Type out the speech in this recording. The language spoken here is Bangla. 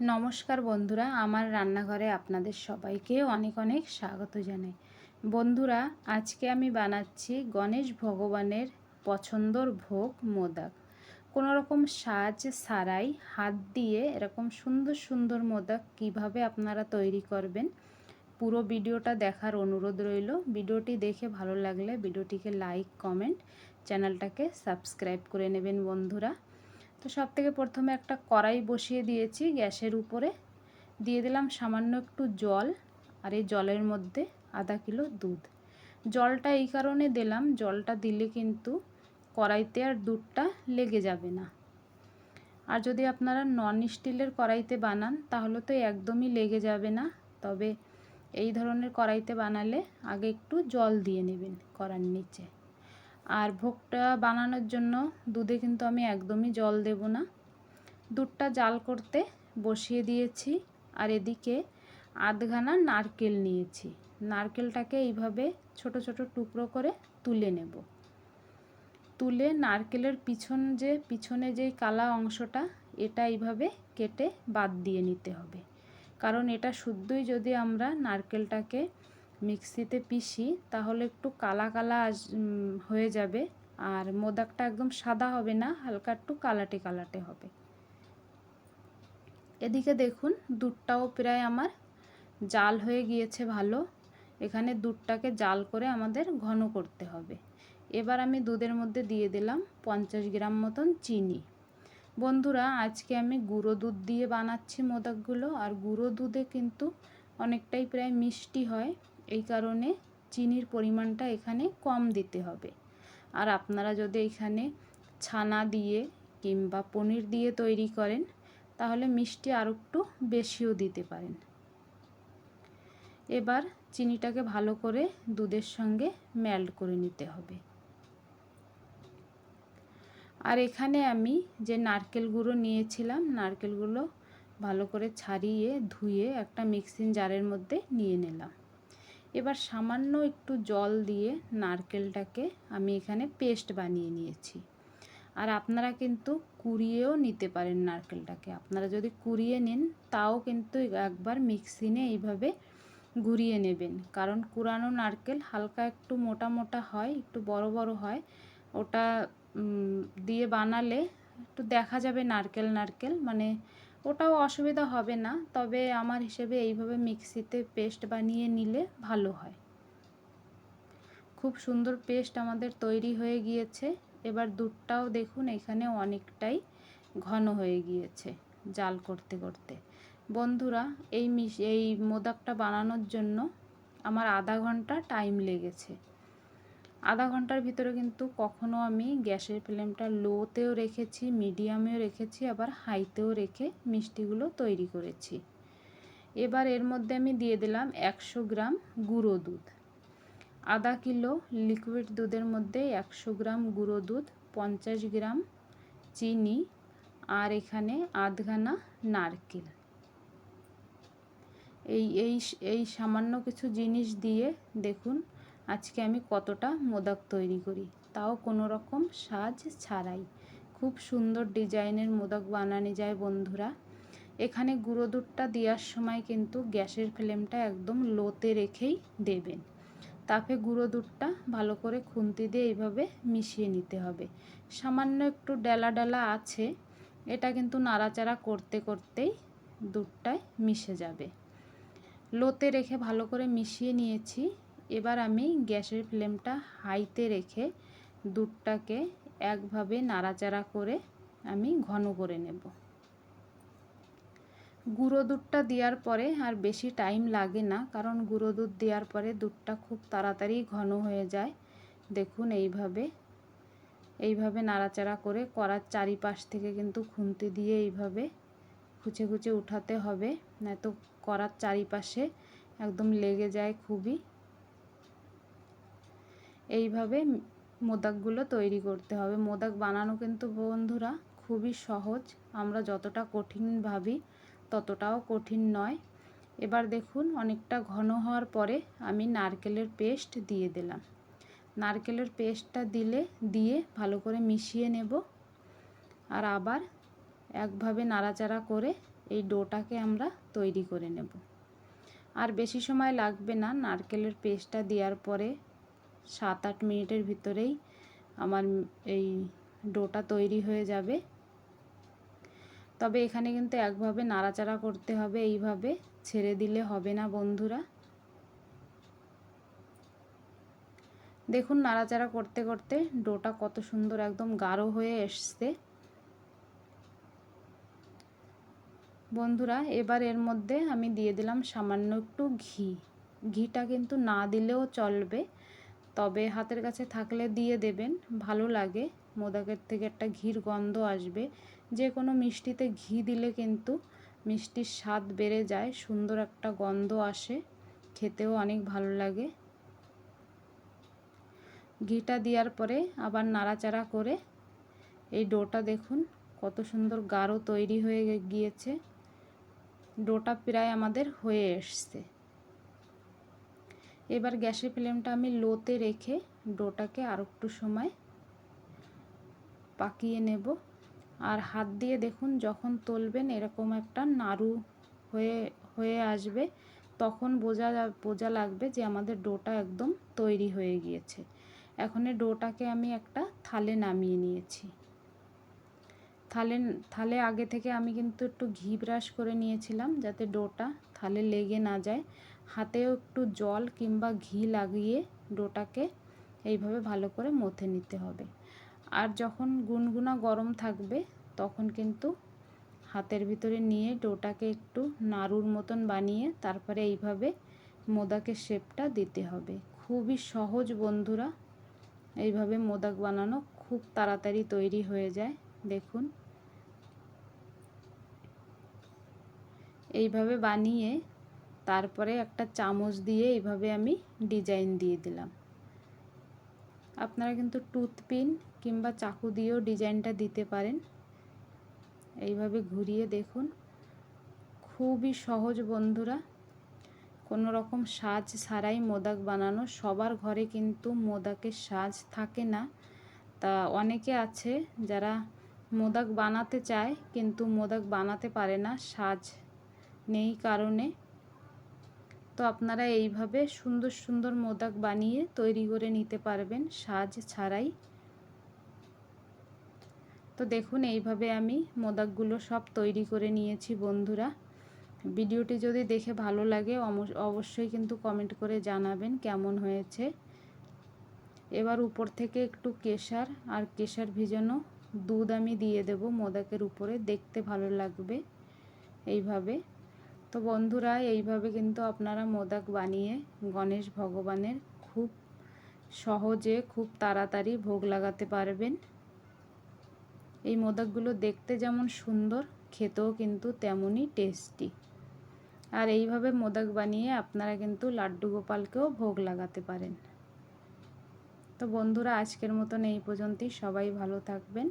নমস্কার বন্ধুরা, আমার রান্নাঘরে আপনাদের সবাইকে অনেক অনেক স্বাগত জানাই। বন্ধুরা, আজকে আমি বানাচ্ছি গণেশ ভগবানের পছন্দর ভোগ মোদক। কোনো রকম সাজ সারাই হাত দিয়ে এরকম সুন্দর সুন্দর মোদক কীভাবে আপনারা তৈরি করবেন, পুরো ভিডিওটা দেখার অনুরোধ রইল। ভিডিওটি দেখে ভালো লাগলে ভিডিওটিকে লাইক, কমেন্ট, চ্যানেলটাকে সাবস্ক্রাইব করে নেবেন বন্ধুরা। তো সব থেকে প্রথমে একটা কড়াই বসিয়ে দিয়েছি গ্যাসের উপরে। দিয়ে দিলাম সামান্য একটু জল আর এই জলের মধ্যে আধা কিলো দুধ। জলটা এই কারণে দিলাম, জলটা দিলে কিন্তু কড়াইতে আর দুধটা লেগে যাবে না। আর যদি আপনারা নন স্টিলের কড়াইতে বানান, তাহলে তো একদমই লেগে যাবে না। তবে এই ধরনের কড়াইতে বানালে আগে একটু জল দিয়ে নেবেন কড়ার নিচে। আর ভোগটা বানানোর জন্য দুধে কিন্তু আমি একদমই জল দেব না। দুধটা জাল করতে বসিয়ে দিয়েছি আর এদিকে আধঘানা নারকেল নিয়েছি। নারকেলটাকে এইভাবে ছোট ছোট টুকরো করে তুলে নেব। তুলে নারকেলের পিছন যে, পিছনে যে কালা অংশটা, এটা এইভাবে কেটে বাদ দিয়ে নিতে হবে। কারণ এটা শুদ্ধই যদি আমরা নারকেলটাকে মিক্সিতে পিষি, তাহলে একটু কালা কালা আস হয়ে যাবে। আর মোদাকটা একদম সাদা হবে না, হালকা একটু কালাটে কালাটে হবে। এদিকে দেখুন, দুধটাও প্রায় আমার জাল হয়ে গিয়েছে ভালো। এখানে দুধটাকে জাল করে আমাদের ঘন করতে হবে। এবার আমি দুধের মধ্যে দিয়ে দিলাম পঞ্চাশ গ্রাম মতন চিনি। বন্ধুরা, আজকে আমি গুঁড়ো দুধ দিয়ে বানাচ্ছি মোদকগুলো। আর গুঁড়ো দুধে কিন্তু অনেকটাই প্রায় মিষ্টি হয়। এই কারণে চিনির পরিমাণটা এখানে কম দিতে হবে। আর আপনারা যদি এখানে ছানা দিয়ে কিংবা পনির দিয়ে তৈরি করেন, তাহলে মিষ্টি আরও একটু বেশিও দিতে পারেন। এবার চিনিটাকে ভালো করে দুধের সঙ্গে মেল্ট করে নিতে হবে। আর এখানে আমি যে নারকেল গুঁড়ো নিয়েছিলাম, নারকেলগুলো ভালো করে ছাড়িয়ে ধুয়ে একটা মিক্সিং জারের মধ্যে নিয়ে নিলাম। এবার সামান্য একটু জল দিয়ে নারকেলটাকে আমি এখানে পেস্ট বানিয়ে নিয়েছি। আর আপনারা কিন্তু কুড়িয়েও নিতে পারেন নারকেলটাকে। আপনারা যদি কুড়িয়ে নেন, তাও কিন্তু একবার মিক্সিনে এইভাবে ঘুরিয়ে নেবেন। কারণ কুড়ানো নারকেল হালকা একটু মোটা মোটা হয়, একটু বড় বড় হয়। ওটা দিয়ে বানালে একটু দেখা যাবে নারকেল নারকেল। মানে ওটাও অসুবিধা হবে না, তবে আমার হিসেবে এইভাবে মিক্সিতে পেস্ট বানিয়ে নিলে ভালো হয়। খুব সুন্দর পেস্ট আমাদের তৈরি হয়ে গিয়েছে, এবার দুধটাও দেখুন এখানে অনেকটাই ঘন হয়ে গিয়েছে জাল করতে করতে। বন্ধুরা, এই মিশ, এই মোদকটা বানানোর জন্য আমার আধা ঘণ্টা টাইম লেগেছে। আধা ঘণ্টার ভিতরে কিন্তু কখনো আমি গ্যাসের ফ্লেমটা লোতেও রেখেছি, মিডিয়ামেও রেখেছি, আবার হাইতেও রেখে মিষ্টিগুলো তৈরি করেছি। এবার এর মধ্যে আমি দিয়ে দিলাম একশো গ্রাম গুঁড়ো দুধ। আধা কিলো লিকুইড দুধের মধ্যে একশো গ্রাম গুঁড়ো দুধ, পঞ্চাশ গ্রাম চিনি, আর এখানে আধখানা নারকেল। এই এই এই সামান্য কিছু জিনিস দিয়ে দেখুন আজকে আমি কতটা মোদক তৈরি করি? তাও কোনো রকম সাজ ছাড়াই। খুব সুন্দর ডিজাইনের মোদক বানানো যায় বন্ধুরা। এখানে গুঁড়ো দুধটা দেওয়ার সময় কিন্তু গ্যাসের ফ্লেমটা একদম লোতে রেখেই দেবেন। তাপে গুঁড়ো দুধটা ভালো করে খুন্তি দিয়ে এইভাবে মিশিয়ে নিতে হবে। সামান্য একটু ডেলা ডেলা আছে, এটা কিন্তু নাড়াচাড়া করতে করতেই দুধটায় মিশে যাবে। লোতে রেখে ভালো করে মিশিয়ে নিয়েছি। এবার আমি গ্যাসের ফ্লেমটা হাইতে রেখে দুধটাকে একভাবে নাড়াচাড়া করে আমি ঘন করে নেব। গুঁড়ো দুধটা দেওয়ার পরে আর বেশি টাইম লাগে না, কারণ গুঁড়ো দুধ দেওয়ার পরে দুধটা খুব তাড়াতাড়ি ঘন হয়ে যায়। দেখুন এইভাবে এইভাবে নাড়াচাড়া করে করার চারিপাশ থেকে কিন্তু খুন্তি দিয়ে এইভাবে খুঁচে খুঁচে উঠাতে হবে, নয়তো করার চারিপাশে একদম লেগে যায় খুবই। এইভাবে মোদাকগুলো তৈরি করতে হবে। মোদাক বানানো কিন্তু বন্ধুরা খুবই সহজ। আমরা যতটা কঠিন ভাবি ততটাও কঠিন নয়। এবার দেখুন অনেকটা ঘন হওয়ার পরে আমি নারকেলের পেস্ট দিয়ে দিলাম। নারকেলের পেস্টটা দিলে, দিয়ে ভালো করে মিশিয়ে নেব। আর আবার একভাবে নাড়াচাড়া করে এই ডোটাকে আমরা তৈরি করে নেব। আর বেশি সময় লাগবে না নারকেলের পেস্টটা দেওয়ার পরে। সাত আট মিনিটের ভিতরেই আমার এই ডোটা তৈরি হয়ে যাবে। তবে এখানে কিন্তু একভাবে নাড়াচাড়া করতে হবে, এইভাবে ছেড়ে দিলে হবে না বন্ধুরা। দেখুন নাড়াচাড়া করতে করতে ডোটা কত সুন্দর একদম গাঢ় হয়ে এসছে। বন্ধুরা, এবার এর মধ্যে আমি দিয়ে দিলাম সামান্য একটু ঘি। ঘিটা কিন্তু না দিলেও চলবে। তবে হাতের কাছে থাকলে দিয়ে দেবেন, ভালো লাগে। মোদকের থেকে একটা ঘির গন্ধ আসবে। যে কোনো মিষ্টিতে ঘি দিলে কিন্তু মিষ্টির স্বাদ বেড়ে যায়, সুন্দর একটা গন্ধ আসে, খেতেও অনেক ভালো লাগে। ঘিটা দেওয়ার পরে আবার নাড়াচাড়া করে এই ডোটা দেখুন, কত সুন্দর গাঢ় তৈরি হয়ে গিয়েছে। ডোটা প্রায় আমাদের হয়ে এসছে। এবার গ্যাসের ফ্লেমটা আমি লোতে রেখে ডোটাকে আর একটু সময় পাকিয়ে নেব। আর হাত দিয়ে দেখুন, যখন তুলবেন এরকম একটা নাড়ু হয়ে হয়ে আসবে, তখন বোঝা বোঝা লাগবে যে আমাদের ডোটা একদম তৈরি হয়ে গিয়েছে। এখন এই ডোটাকে আমি একটা থালে নামিয়ে নিয়েছি। থালে থালে আগে থেকে আমি কিন্তু একটু ঘি ব্রাশ করে নিয়েছিলাম যাতে ডোটা থালে লেগে না যায়। হাতেও একটু জল কিংবা ঘি লাগিয়ে ডোটাকে এইভাবে ভালো করে মথে নিতে হবে। আর যখন গুনগুনা গরম থাকবে, তখন কিন্তু হাতের ভিতরে নিয়ে ডোটাকে একটু নাড়ুর মতন বানিয়ে তারপরে এইভাবে মোদাকের শেপটা দিতে হবে। খুবই সহজ বন্ধুরা, এইভাবে মোদাক বানানো খুব তাড়াতাড়ি তৈরি হয়ে যায়, দেখুন। এইভাবে বানিয়ে তারপরে একটা চামচ দিয়ে এইভাবে আমি ডিজাইন দিয়ে দিলাম। আপনারা কিন্তু টুথপিন কিংবা চাকু দিয়েও ডিজাইনটা দিতে পারেন। এইভাবে ঘুরিয়ে দেখুন। খুবই সহজ বন্ধুরা। কোনো রকম সাজ ছাড়াই মোদাক বানানো। সবার ঘরে কিন্তু মোদাকের সাজ থাকে না। তা অনেকে আছে যারা মোদাক বানাতে চায় কিন্তু মোদাক বানাতে পারে না। সাজ নেই কারণে। তো আপনারা এইভাবে সুন্দর সুন্দর মোদাক বানিয়ে তৈরি করে নিতে পারবেন সাজ ছাড়াই। তো দেখুন, এইভাবে আমি মোদাকগুলো সব তৈরি করে নিয়েছি বন্ধুরা। ভিডিওটি যদি দেখে ভালো লাগে অবশ্যই কিন্তু কমেন্ট করে জানাবেন কেমন হয়েছে। এবার উপর থেকে একটু কেশার আর কেশার ভিজানো দুধ আমি দিয়ে দেব মোদাকের উপরে, দেখতে ভালো লাগবে। এইভাবে তো বন্ধুরা, এইভাবে কিন্তু আপনারা মোদক বানিয়ে গণেশ ভগবানের খুব সহজে, খুব তাড়াতাড়ি ভোগ লাগাতে পারবেন। এই মোদকগুলো দেখতে যেমন সুন্দর, খেতেও কিন্তু তেমনই টেস্টি। আর এইভাবে মোদক বানিয়ে আপনারা কিন্তু লাড্ডু গোপালকেও ভোগ লাগাতে পারেন। তো বন্ধুরা, আজকের মতন এই পর্যন্তই। সবাই ভালো থাকবেন।